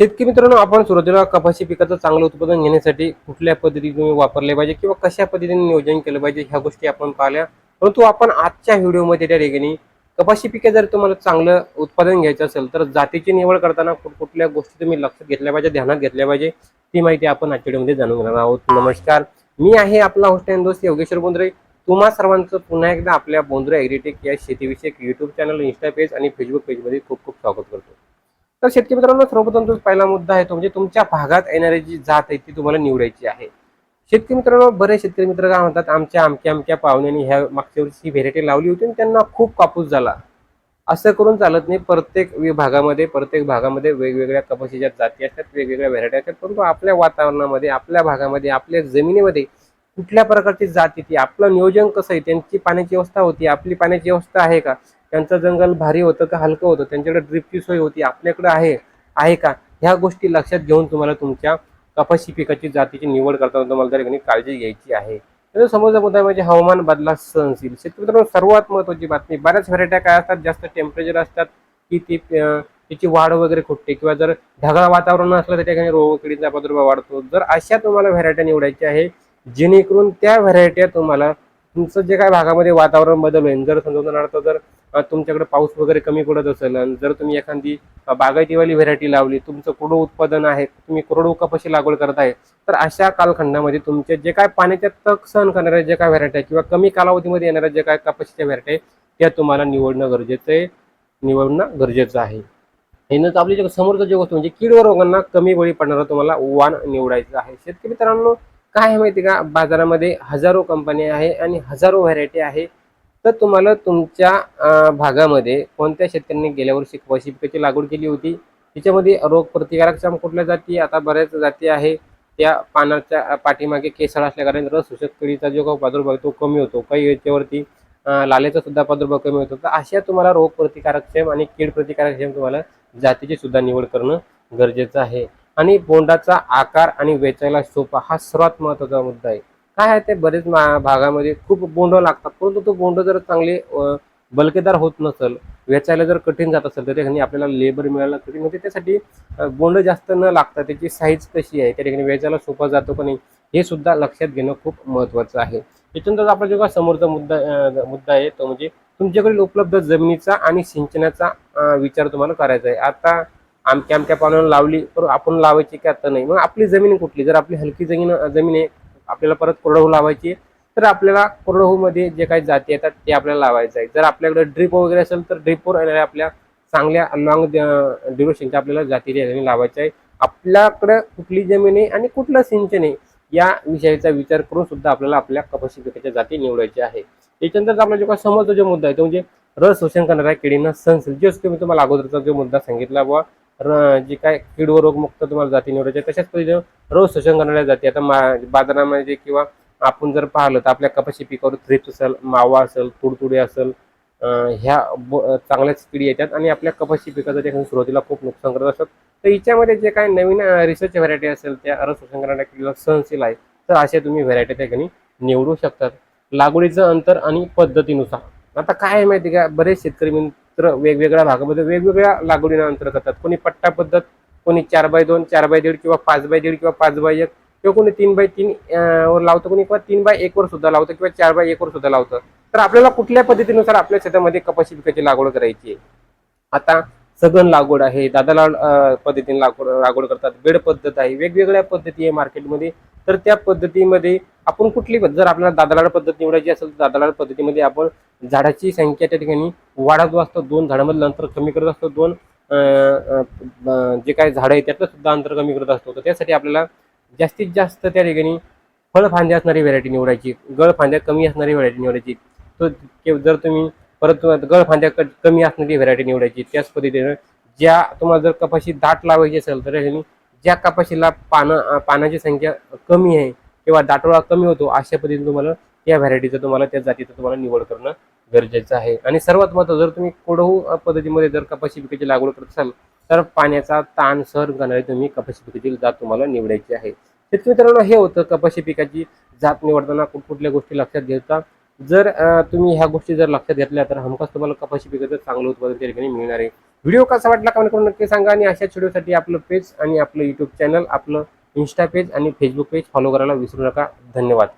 शेतकरी मित्रांनो आपण सुरुवातीला कपाशी पिकाचं चांगलं उत्पादन घेण्यासाठी कुठल्या पद्धती तुम्ही वापरले पाहिजे किंवा कशा पद्धतीने नियोजन केलं पाहिजे ह्या गोष्टी आपण पाहिल्या. परंतु आपण आजच्या व्हिडिओमध्ये त्या ठिकाणी कपाशी पिके जर तुम्हाला चांगलं उत्पादन घ्यायचं असेल तर जातीची निवड करताना कुठल्या गोष्टी तुम्ही लक्षात घेतल्या पाहिजे ध्यानात घेतल्या पाहिजे ती माहिती आपण आजच्या व्हिडिओमध्ये जाणून घेणार आहोत. नमस्कार. मी आहे आपला होस्ट अँड दोस्त योगेश्वर बोंद्रे. तुम्हा सर्वांचं पुन्हा एकदा आपल्या बोंद्रे ॲग्रीटेक या शेतीविषयक युट्यूब चॅनल इन्स्टा पेज आणि फेसबुक पेजमध्ये खूप खूप स्वागत करतो. तर शेतकरी मित्रांनो सर्वप्रथम तो पहिला मुद्दा आहे तो म्हणजे तुमच्या भागात येणारी जी जात आहे ती तुम्हाला निवडायची आहे. शेतकरी मित्रांनो बरेच शेतकरी मित्र काय म्हणतात आमच्या आमक्या अमक्या पाहुण्यांनी ह्या मागच्या वर्षी व्हेरायटी लावली होती आणि त्यांना खूप कापूस झाला. असं करून चालत नाही प्रत्येक विभागामध्ये प्रत्येक भागामध्ये वेगवेगळ्या कपाशीच्या जाती असतात वेगवेगळ्या व्हेरायटी असतात परंतु आपल्या वातावरणामध्ये आपल्या भागामध्ये आपल्या जमिनीमध्ये कुठल्या प्रकारची जात येते आपलं नियोजन कसं आहे त्यांची पाण्याची व्यवस्था होती आपली पाण्याची व्यवस्था आहे का? त्यांचं जंगल भारी होतं का हलकं होतं? त्यांच्याकडे ड्रिपची सोय होती. आपल्याकडे आहे. आहे का? ह्या गोष्टी लक्षात घेऊन तुम्हाला तुमच्या कपाशी पिकाची जातीची निवड करताना तुम्हाला त्या ठिकाणी काळजी घ्यायची आहे. तर समोरचा मुद्दा म्हणजे हवामान बदला सहनशील. शेतकरी मित्रांनो सर्वात महत्वाची बातमी बऱ्याच व्हरायट्या काय असतात? जास्त टेम्परेचर असतात की ती त्याची तिची वाढ वगैरे खुटते किंवा जर ढगाळ वातावरण असलं तर त्या ठिकाणी रोग किडीचा प्रादुर्भाव वाढतो. जर अशा तुम्हाला व्हरायट्या निवडायच्या आहे जेणेकरून त्या व्हरायट्या तुम्हाला तुमचं जे काय भागामध्ये वातावरण बदल होईल. जर समजा उदाहरणार्थ जर तुमच्याकडे पाऊस वगैरे कमी पडत असेल आणि जर तुम्ही एखादी बागायतीवाली व्हरायटी लावली तुमचं कुडो उत्पादन आहे तुम्ही कोरडू कपाशी लागवड करताय तर अशा कालखंडामध्ये तुमचे जे काय पाण्याच्या तक सहन करणाऱ्या जे काय व्हरायटी आहे किंवा कमी कालावधीमध्ये येणाऱ्या जे काय कपाशीच्या व्हरायटी आहे त्या तुम्हाला निवडणं गरजेचं आहे निवडणं गरजेचं आहे. हेनंच आपली जे समोरचं जे गोष्ट म्हणजे कीड व रोगांना कमी बळी पडणारा तुम्हाला वाण निवडायचं आहे. शेतकरी मित्रांनो काय आहे माहिती का? बाजारामध्ये हजारो कंपन्या आहे आणि हजारो व्हरायटी आहे. तर तुम्हाला तुमच्या भागामध्ये कोणत्या शेतकऱ्यांनी गेल्या वर्षी कपाशी पिकाची लागवड केली होती? तिच्यामध्ये रोग प्रतिकारक्षम कुठल्या जाती? आता बऱ्याच जाती आहे. त्या पानाच्या पाठीमागे केसळ असल्याकारण रस शोषक जो प्रादुर्भाव आहे तो कमी होतो. काही याच्यावरती लालेचा सुद्धा प्रादुर्भाव कमी होतो. तर अशा तुम्हाला रोग प्रतिकारक्षम आणि कीड प्रतिकारक्षम तुम्हाला जातीची सुद्धा निवड करणं गरजेचं आहे. आणि बोंडाचा आकार आणि वेचायला सोपा हा सर्वात महत्त्वाचा मुद्दा आहे. काय आहे ते बरेच मा- भागामध्ये खूप बोंड लागतात. परंतु तो बोंड जर चांगले बलकेदार होत नसेल वेचायला जर कठीण जात असेल तर त्या ठिकाणी आपल्याला लेबर मिळायला कठीण म्हणजे त्यासाठी बोंड जास्त न लागता त्याची साईज कशी आहे त्या ठिकाणी वेचायला सोपा जातो का नाही हे सुद्धा लक्षात घेणं खूप महत्वाचं आहे. त्याच्यानंतर आपला जो समोरचा मुद्दा मुद्दा आहे तो म्हणजे तुमच्याकडील उपलब्ध जमिनीचा आणि सिंचनाचा विचार तुम्हाला करायचा आहे. आता आमक्या आमक्या पाण्याला लावली तर आपण लावायची की आता नाही. मग आपली जमीन कुठली? जर आपली हलकी जमीन जमीन आहे आपल्याला परत कोरडहू लावायची आहे, तर आपल्याला कोरडहूमध्ये जे काही जाती येतात ते आपल्याला लावायचं आहे. जर आपल्याकडे ड्रिप वगैरे असेल तर ड्रिपवर येणाऱ्या आपल्या चांगल्या लॉंग ड्युरेशनच्या आपल्याला जाती त्या लावायच्या आहे. आपल्याकडं कुठली जमीन आहे आणि कुठलं सिंचन आहे या विषयाचा विचार करून सुद्धा आपल्याला आपल्या कपाशी पिकाच्या जाती निवडायची आहे. त्याच्यानंतर आपला जो काही समोरचा जो मुद्दा आहे तो म्हणजे रस शोषण करणाऱ्या किडींना सहनशील जस्ट मी तुम्हाला अगोदरचा जो मुद्दा सांगितला बुवा जे काय कीड व रोगमुक्त तुम्हाला जाती निवडायची आहे, तशाच पद्धतीने रोज शोषण करणाऱ्या जाती आता मा- बाजारामध्ये किंवा आपण जर पाहिलं तर आपल्या कपाशी पिकावर थ्रिप्स असेल मावा असेल तुडतुडे असेल ह्या ब- चांगल्याच किडी येतात आणि आपल्या कपाशी पिकाचं त्या सुरुवातीला खूप नुकसान करत असतात. तर हिच्यामध्ये जे काही नवीन रिसर्च व्हरायटी असेल त्या रस शोषण करणाऱ्या किडीला सहनशील आहे तर अशा तुम्ही व्हरायटी त्या ठिकाणी निवडू शकतात. लागवडीचं अंतर आणि पद्धतीनुसार. आता काय आहे माहिती का? बरेच शेतकरी तर वेगवेगळ्या भागामध्ये वेगवेगळ्या लागवडीनं अंतर करतात. कोणी पट्टा पद्धत कोणी चार बाय दोन चार बाय दीड किंवा पाच बाय दीड किंवा पाच बाय एक किंवा कोणी तीन बाय तीन वर लावतं कोणी किंवा तीन बाय एक वर सुद्धा लावतं किंवा चार बाय एक वर सुद्धा लावतं. तर आपल्याला कुठल्या पद्धतीनुसार आपल्या शेतामध्ये कपाशी पिकाची लागवड करायची आहे? आता सघन लागवड आहे दादाला पद्धतीने लागवड लागवड करतात बेड पद्धत आहे वेगवेगळ्या पद्धती आहे मार्केटमध्ये. तर त्या पद्धतीमध्ये आपण कुठली जर आपल्याला दादालाड पद्धत निवडायची असेल तर दादालाड पद्धतीमध्ये आपण झाडाची संख्या त्या ठिकाणी वाढत असतो दोन झाडामधलं अंतर कमी करत असतो दोन जे काही झाडं आहे त्यातलं सुद्धा अंतर कमी करत असतो. तर त्यासाठी आपल्याला जास्तीत जास्त त्या ठिकाणी फळफांद्या असणारी व्हरायटी निवडायची गळफांद्या कमी असणारी व्हरायटी निवडायची. तो जर तुम्ही परत गळफांद्या क- कमी असणारी व्हरायटी निवडायची त्याच पद्धतीने ज्या तुम्हाला जर कपाशी दाट लावायची असेल तर ज्या कपाशीला पानं पानाची संख्या कमी आहे किंवा दाटोळा कमी होतो अशा पद्धतीने तुम्हाला त्या व्हरायटीचं तुम्हाला त्या जातीचं तुम्हाला निवड करणं गरजेचं आहे. आणि सर्वात महत्त्वाचं जर तुम्ही कोडहू पद्धतीमध्ये जर कपाशी पिकाची लागवड करत असाल तर पाण्याचा ताण सहन करणारी तुम्ही कपाशी पिकाची जात तुम्हाला निवडायची आहे. शेतकरी मित्रांनो हे होतं कपाशी पिकाची जात निवडताना कुठल्या गोष्टी लक्षात घेता? जर तुम्ही ह्या गोष्टी जर लक्षात घेतल्या तर हमखास तुम्हाला कपाशी पिकाचं चांगलं उत्पादन त्या ठिकाणी मिळणार आहे. व्हिडिओ कसा वाटला कमेंट करून नक्की सांगा आणि अशाच व्हिडिओसाठी आपलं पेज आणि आपलं युट्यूब चॅनल आपलं इन्स्टा पेज आणि फेसबुक पेज फॉलो करायला विसरू नका. धन्यवाद.